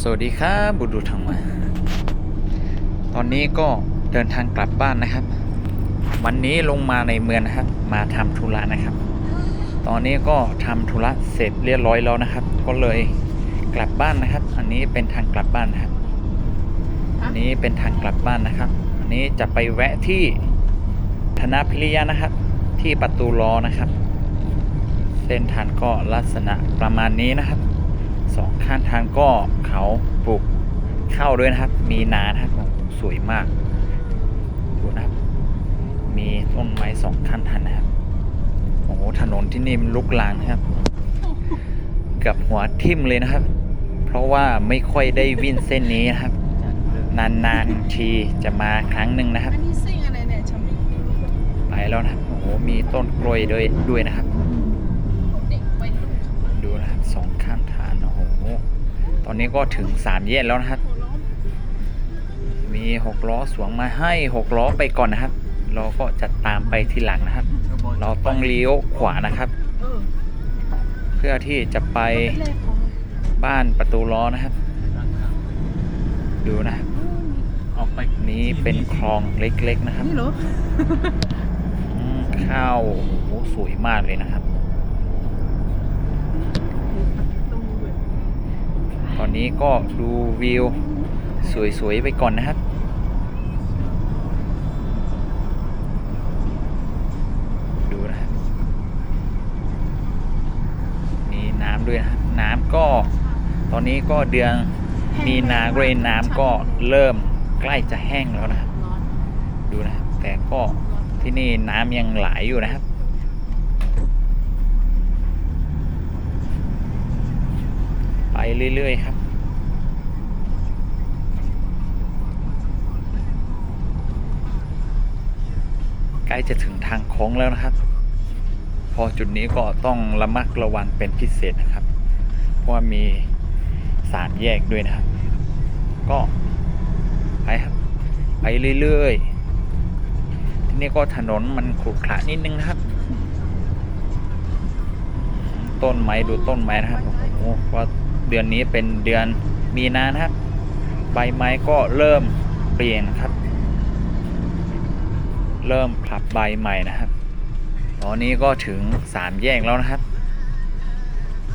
สวัสดีครับบุรุษทางมา ตอนนี้ก็เดินทางกลับบ้านนะครับ วันนี้ลงมาในเมืองนะครับ มาทำธุระนะครับ ตอนนี้ก็ทำธุระเสร็จเรียบร้อยแล้วนะครับ ก็เลยกลับบ้านนะครับ อันนี้เป็นทางกลับบ้านนะครับ อันนี้เป็นทางกลับบ้านนะครับ อันนี้จะไปแวะที่ธนพิริยะนะครับ ที่ประตูรอนะครับ เส้นทางก็ลักษณะประมาณนี้นะครับ สองข้างทางก็เขาปลูกข้าวด้วยนะครับ มีนานะครับโอ้โหสวยมากดูนะครับ มีต้นไม้สองข้างทางนะครับโอ้โหถนนที่นี่มันลุกลางนะครับ กับหัวทิ่มเลยนะครับ เพราะว่าไม่ค่อยได้วิ่งเส้นนี้นะครับ นานๆทีจะมาครั้งหนึ่งนะครับ อันนี้ซิ่งอะไรเนี่ยฉันไม่รู้ไปแล้วนะครับโอ้โหมีต้นกล้วยด้วยด้วยนะครับ เด็กวัยรุ่น ดูนะครับสองข้างทาง ตอนนี้ก็ถึงสามแยกแล้วนะครับหัวร้อนมีหกล้อสวงมาให้หกล้อไปก่อนนะครับ เราก็จะตามไปทีหลังนะครับ เราต้องเลี้ยวขวานะครับเออเพื่อที่จะไปเป็นเลขของบ้านประตูล้อนะครับ ดูนะครับออกไปนี้เป็นคลองเล็กๆนะครับนี่เหรออืมข้าวโอ้โหสวยมากเลยนะครับ ตรงเลย ตอนนี้ก็ดูวิว สวย ๆ ไปก่อนนะครับดูนะครับมีน้ำด้วยนะน้ำก็ ตอนนี้ก็เดือนมีนาเรนน้ำก็เริ่มใกล้จะแห้งแล้วนะครับ ดูนะครับแต่ก็ที่นี่น้ำยังไหลอยู่นะครับ ไปเรื่อย ๆ ครับ ใกล้จะถึงทางโค้งแล้วนะครับ พอจุดนี้ก็ต้องระมัดระวังเป็นพิเศษนะครับ เพราะว่ามีสามแยกด้วยนะครับ ก็ไปครับ ไปเรื่อย ๆ ที่นี่ก็ถนนมันขรุขระนิดนึงนะครับต้นไม้ดูต้นไม้นะครับโอ้โหเพรา เดือนนี้เป็นเดือนมีนานะครับ ใบไม้ก็เริ่มเปลี่ยนครับ เริ่มผลับใบใหม่นะครับตอนนี้ก็ถึงสามแยกแล้วนะครับ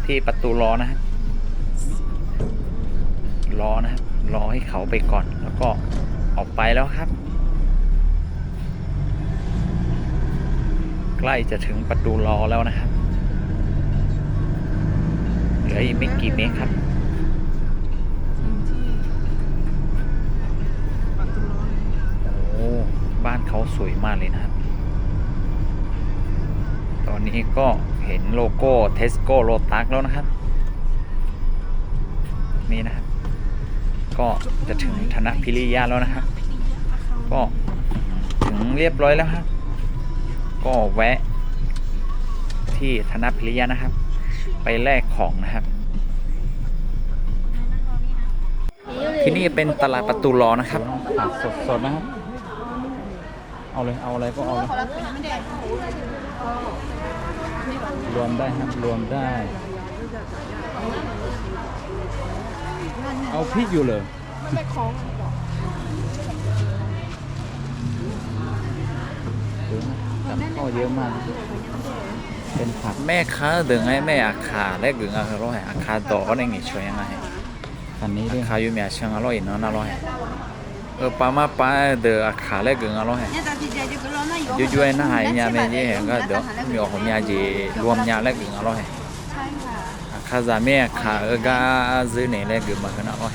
ที่ประตูรอนะครับรอนะครับรอให้เขาไปก่อนแล้วก็ออกไปแล้วครับ ใกล้จะถึงประตูรอแล้วนะครับ ลืออีกไม่กี่เมตรครับโอ้บ้านเขาสวยมากเลยนะครับ ตอนนี้ก็เห็นโลโก้เทสโก้โ t ตัสแล้วนะครับ นี่นะครับ ก็จะถึงธนพิริยะแล้วนะครับ ก็ถึงเรียบร้อยแล้วครับ ก็แวะที่ธนพิริยะนะครับ ไปแลก ของนะครับ ที่นี่เป็นตลาดประตูรอนะครับผักสดๆนะครับ เอาเลยเอาอะไรก็เอาเลยรวมได้ครับรวมได้ เอาพริกอยู่เลยแม่ของดูนะกับข้าวเยอะมาก เป็นผักแม่ค้าเดิงไงแม่อาคาและกึ่งอาคาร้อยอาคาดอกก็ได้ไงช่วยยังไงอันนี้ด้วยคาอยู่มีอาเชิงอร่อยเนาะน่าอร่อยเออปามาปาเดออาคาและกึ่งอร่อยยุ่ยๆนะหายยาเมยี่ก็เดี๋ยวมีออกมีอาจีรวมยาและกึ่งอร่อยใช่ค่ะอาคาซาเมอาคาเออกาซื้อเนี่ยและกึ่งมาขนาดอร่อย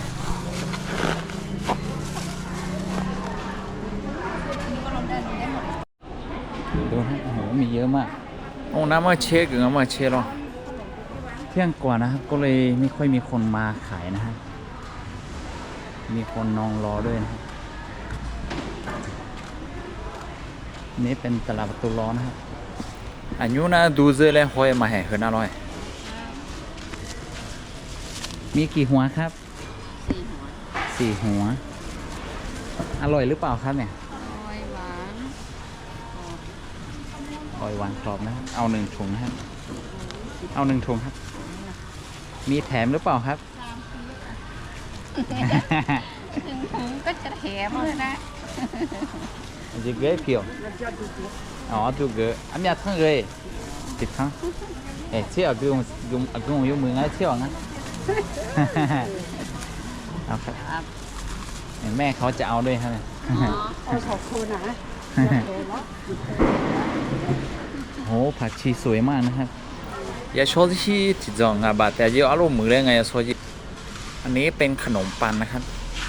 ดูนะโอ้โหมีเยอะมาก โอ้น้ำมาเชคหรือน้ำมาเชคหรอเที่ยงกว่านะครับก็เลยไม่ค่อยมีคนมาขายนะฮะมีคนนองรอด้วยนะครับนี่เป็นตลาดประตูร้อนนะครับอันยูนะดูเซเลยหอยมาแห่เหินอร่อย มีกี่หัวครับสี่หัวสี่หัว อร่อยหรือเปล่าครับเนี่ยออยหวาน อ่อยวางกรอบนะครับเอาหนึ่งถุงครับเอาหนึ่งถุงครับ มีแถมหรือเปล่าครับถึงถุงก็จะแถมเลยนะจะเกยเพียวอ๋อตัเกยอันนี้ทั้งเลยติดทั้งเอ๊ะเชี่ยวกงกงกงยุ้งมือไงเชี่ยวนะเอาครับแม่เขาจะเอาด้วยครับขอบคุณนะ โหผักชีสวยมากนะครับอย่าโชว์ที่จิจองอะบาดแต่เยอะอารมณ์มือได้ไงอย่าโชว์ที่อันนี้เป็นขนมปังนะครับ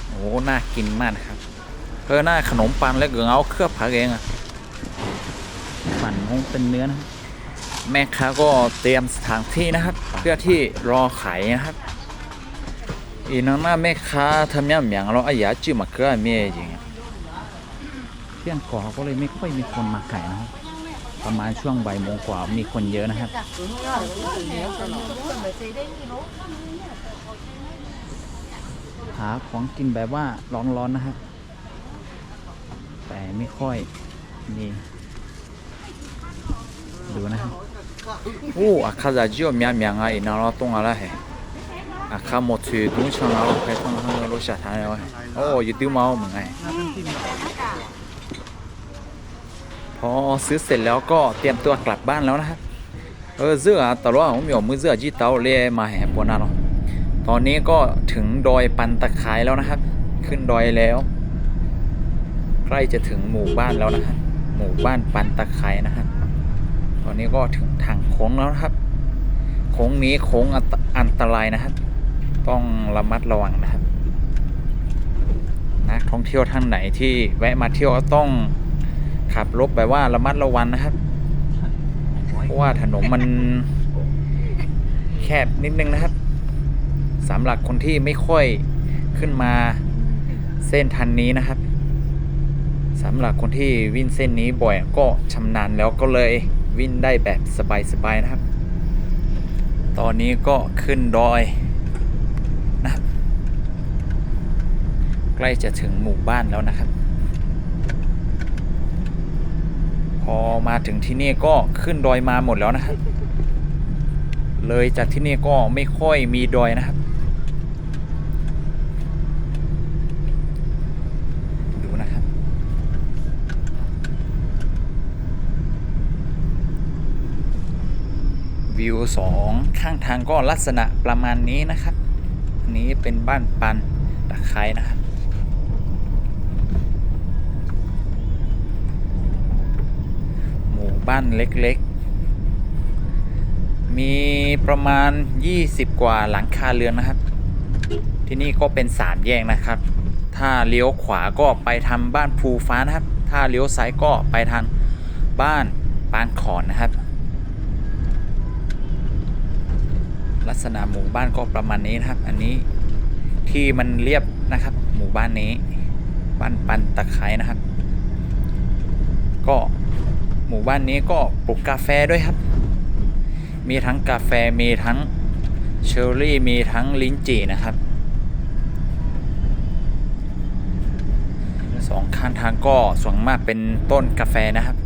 โอ้น่ากินมากนะครับเออหน้าขนมปังแล้วก็เอาเคลือบผักเองอะปั่นคงเป็นเนื้อนะครับแม่ค้าก็เตรียมสถานที่นะครับ เพื่อที่รอขายนะครับอีน้องหน้าแม่ค้าทำยังอย่างเราไอ้ยาจื้อมาเกลือเมียจริงๆเที่ยงก่อนก็เลยไม่ค่อยมีคนมาขายนะครับ ประมาณช่วงบ่ายโมงกว่ามีคนเยอะนะครับ หาของกินแบบว่าร้อนๆนะครับ แต่ไม่ค่อยมีดูนะครับโอ้อาคาจะจิโอมีมีงาอีนาเราตรงอะไรเหรออาคาหมดถือตุ้งช่างเราไปต้องให้เราชาทานเลยโอ้ยติ้วเมาเหมือนไง พอซื้อเสร็จแล้วก็เตรียมตัวกลับบ้านแล้วนะครับเออเสื้อตลอดผม有มือเสื้อจีเตาเล่มาแห่ปวนาเนาะตอนนี้ก็ถึงดอยปันตะไคร้แล้วนะครับ ขึ้นดอยแล้ว ใกล้จะถึงหมู่บ้านแล้วนะครับหมู่บ้านปันตะไคร้นะครับตอนนี้ก็ถึงทางโค้งแล้วนะครับโค้งนี้โค้งอันตอันตรายนะครับ ต้องระมัดระวังนะครับนักท่องเที่ยวท่านไหนที่แวะมาเที่ยวก็ต้อง ขับรถแบบว่าระมัดระวังนะครับ เพราะว่าถนนมันแคบนิดนึงนะครับสำหรับคนที่ไม่ค่อยขึ้นมาเส้นทันนี้นะครับสำหรับคนที่วิ่งเส้นนี้บ่อยก็ชำนาญแล้วก็เลยวิ่งได้แบบสบายๆนะครับ ตอนนี้ก็ขึ้นดอยนะครับ ใกล้จะถึงหมู่บ้านแล้วนะครับ พ อมาถึงที่นี่ก็ขึ้นดอยมาหมดแล้วนะครับ เลยจากที่นี่ก็ไม่ค่อยมีดอยนะครับ ดูนะครับ วิวสองข้างทางก็ลักษณะประมาณนี้นะครับนนี้เป็นบ้านปันตะไคร้นะครับ บ้านเล็กๆ มีประมาณ 20 กว่าหลังคาเรือนนะครับ ที่นี่ก็เป็นสามแยกนะครับ ถ้าเลี้ยวขวาก็ไปทางบ้านภูฟ้านะครับ ถ้าเลี้ยวซ้ายก็ไปทางบ้านปางขอนนะครับ ลักษณะหมู่บ้านก็ประมาณนี้นะครับ อันนี้ที่มันเรียบนะครับ หมู่บ้านนี้ บ้านปันตะไคร้นะครับ ก็ หมู่บ้านนี้ก็ปลูกกาแฟด้วยครับ มีทั้งกาแฟมีทั้งเชอร์รี่มีทั้งลิ้นจี่นะครับสองข้างทางก็ส่วนมากเป็นต้นกาแฟนะครับ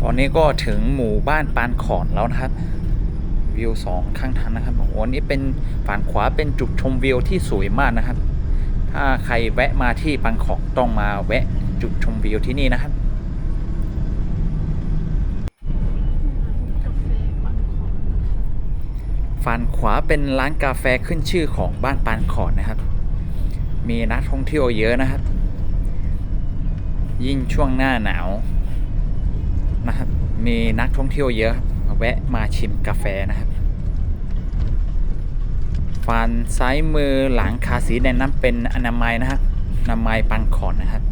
ตอนนี้ก็ถึงหมู่บ้านปานขอนแล้วนะครับ วิวสองข้างทางนะครับโอ้โหอันนี้เป็นฝั่งขวาเป็นจุดชมวิวที่สวยมากนะครับ ถ้าใครแวะมาที่ปางขอนต้องมาแวะจุดชมวิวที่นี่นะครับ ฝั่งขวาเป็นร้านกาแฟขึ้นชื่อของบ้านปานขอนนะครับ มีนักท่องเที่ยวเยอะนะครับ ยิ่งช่วงหน้าหนาวนะครับ มีนักท่องเที่ยวเยอะแวะมาชิมกาแฟนะครับฝั่งซ้ายมือหลังคาสีแดงนั้นเป็นอนามัยนะครับอนามัยปันขอนนะครับ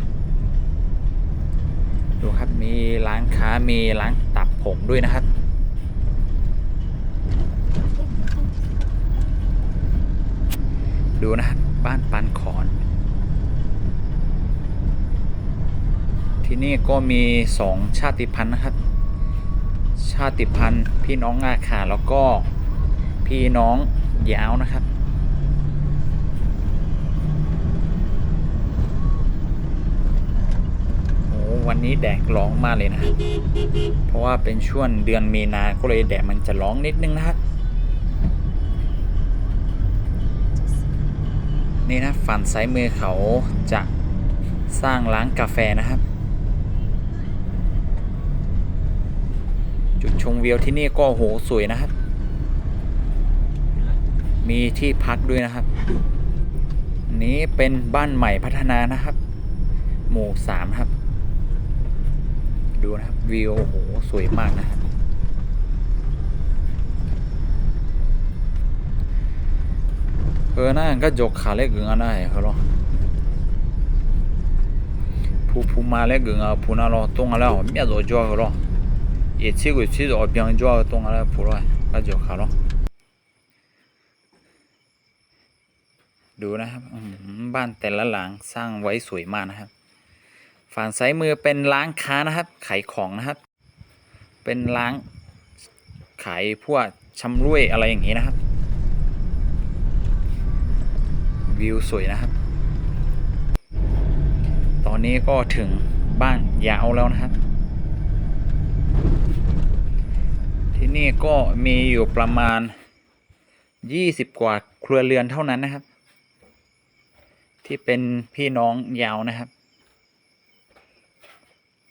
ดูครับมีร้านค้ามีร้านตัดผมด้วยนะครับ ดูนะ บ้านปันขอน ที่นี่ก็มีสองชาติพันธุ์นะครับ ชาติพันธุ์พี่น้องอาขาแล้วก็พี่น้องยาวนะครับโอ้วันนี้แดดร้องมากเลยนะ เพราะว่าเป็นช่วงเดือนมีนา ก็เลยแดดมันจะร้องนิดนึงนะครับ นี่นะฝั่งซ้ายมือเขาจะสร้างร้านกาแฟนะครับ จุดชมวิวที่นี่ก็โหสวยนะครับ มีที่พักด้วยนะครับนนี้เป็นบ้านใหม่พัฒนานะครับ หมู่สามครับ ดูนะครับวิวโอ้โหสวยมากนะครับ เออน่าก็จกขาเล็กกึ่งอันได้เขาหรอผู้ผู้มาเล็กกึ่งอะผู้น่ารอตร เอาน่าก็จบขาเลขเงินได้ก็ร้가조카래 그나에 그러 부부마래 그나 부나로 동아라 몇도 좋아 그러 예 치고 치도 병 좋아 동아라อ러가 조카โดจ้าหรอยี่สิบกี่สิบอ๋อพี่จ้าตรงอะไรผู้ร้อยก็จกขาหรอดูนะครับบ้านแต่ละหลังสร้างไว้สวยมากนะครับ ฝันงซายมือเป็นร้านค้านะครับ ขายของนะครับ เป็นร้านขายพวกชำร่วยอะไรอย่างนี้นะครับ วิวสวยนะครับ ตอนนี้ก็ถึงบ้านยาวแล้วนะครับ ที่นี่ก็มีอยู่ประมาณ 20 กว่าครัวเรือนเท่านั้นนะครับ ที่เป็นพี่น้องยาวนะครับ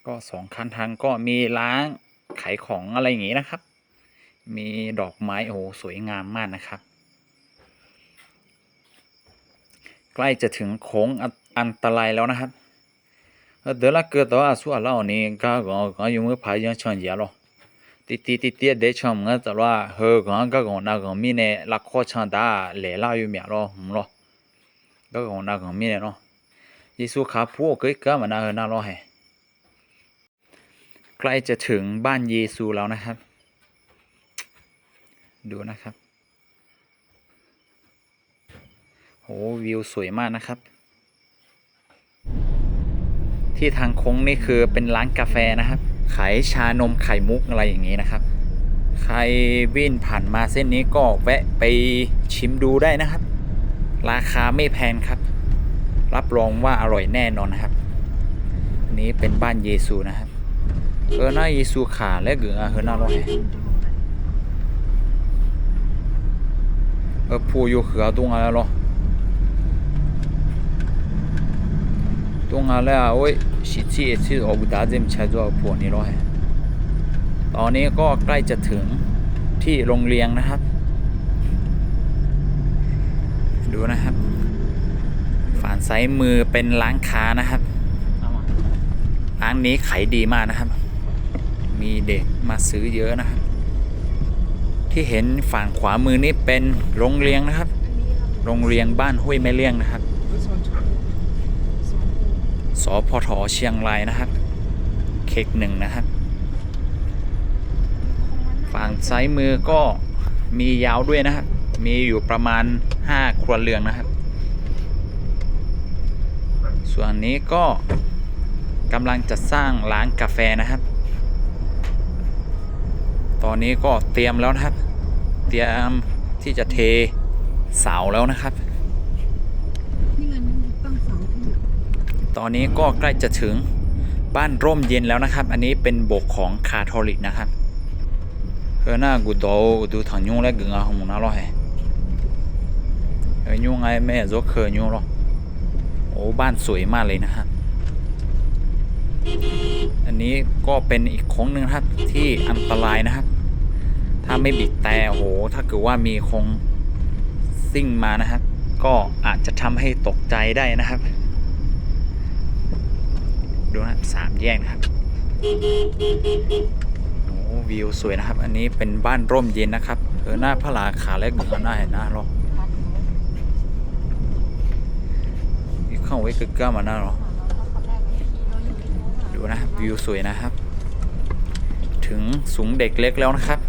ก็สองคันทางก็มีร้านขายของอะไรอย่างงี้นะครับ มีดอกไม้โอ้สวยงามมากนะครับ ใกล้จะถึงโค้งอันตรายแล้วนะครับเดี๋ยวละเกิดตัวส่วนเรานี่ก็ก็ก็อยู่มือพายยังเชิญเยอะหรอตีตีตีตีเดี๋ยวชมงั้นจะว่าเฮ้อก็ก็ก็น่าก็มีเนี่ยลักข้อชันดาเหล่าอยู่เมียหรอหมหรอก็ก็น่าก็มีเนี่ยเนาะยิสุขาพูก็ก็มันน่าเออน่ารอให้ใกล้จะถึงบ้านเยซูแล้วนะครับ ดูนะครับ โหวิวสวยมากนะครับ ที่ทางโค้งนี่คือเป็นร้านกาแฟนะครับ ขายชานมไข่มุกอะไรอย่างนี้นะครับ ใครวิ่งผ่านมาเส้นนี้ก็แวะไปชิมดูได้นะครับ ราคาไม่แพงครับ รับรองว่าอร่อยแน่นอนนะครับอันนี้เป็นบ้านเยซูนะครับเออหน้าเยซูขาและเกือเฮอหน้าร้อยเออผู้อยู่เขือตรงอะไรหรอ ตรงนั้นแล้วโอ้ยสิที่ที่ออกดาเจมใช้ตัวพวนี้ร้อยตอนนี้ก็ใกล้จะถึงที่โรงเรียนนะครับ ดูนะครับ ฝั่งซ้ายมือเป็นร้านค้านะครับร้านนี้ขายดีมากนะครับ มีเด็กมาซื้อเยอะนะครับ ที่เห็นฝั่งขวามือนี่เป็นโรงเรียนนะครับ โรงเรียนบ้านห้วยแม่เลี้ยงนะครับ สพทเชียงรายนะครับ เขกหนึ่งนะครับ ฝั่งซ้ายมือก็มียาวด้วยนะครับ มีอยู่ประมาณ 5 ครัวเรือนนะครับ ส่วนนี้ก็กำลังจะสร้างร้านกาแฟนะครับ ตอนนี้ก็เตรียมแล้วนะครับ เตรียมที่จะเทเสาแล้วนะครับ นี่เงินตั้งสองที่ ตอนนี้ก็ใกล้จะถึงบ้านร่มเย็นแล้วนะครับ อันนี้เป็นโบสถ์ของคาทอลิกนะครับเออหน้ากูโตดูถังยุงแล้วกึ่งอะของมึงน่ารอให้เออยุงไงแม่ยกเคยยุงหรอโอ้บ้านสวยมากเลยนะครับอันนี้ก็เป็นอีกโค้งหนึ่งครับที่อันตรายนะครับ ถ้าไม่บีบแต่โอ้โหถ้าเกิดว่ามีคงซิ่งมานะครับก็อาจจะทำให้ตกใจได้นะครับ ดูนะสามแยกนะครับโอ้วิวสวยนะครับ อันนี้เป็นบ้านร่มเย็นนะครับเออหน้าพระลาขาและกุงหน้าเห็นหน้าหรอนี่เข้าไว้กึกก้ามาหน้าหรอดูนะวิวสวยนะครับ ถึงสูงเด็กเล็กแล้วนะครับ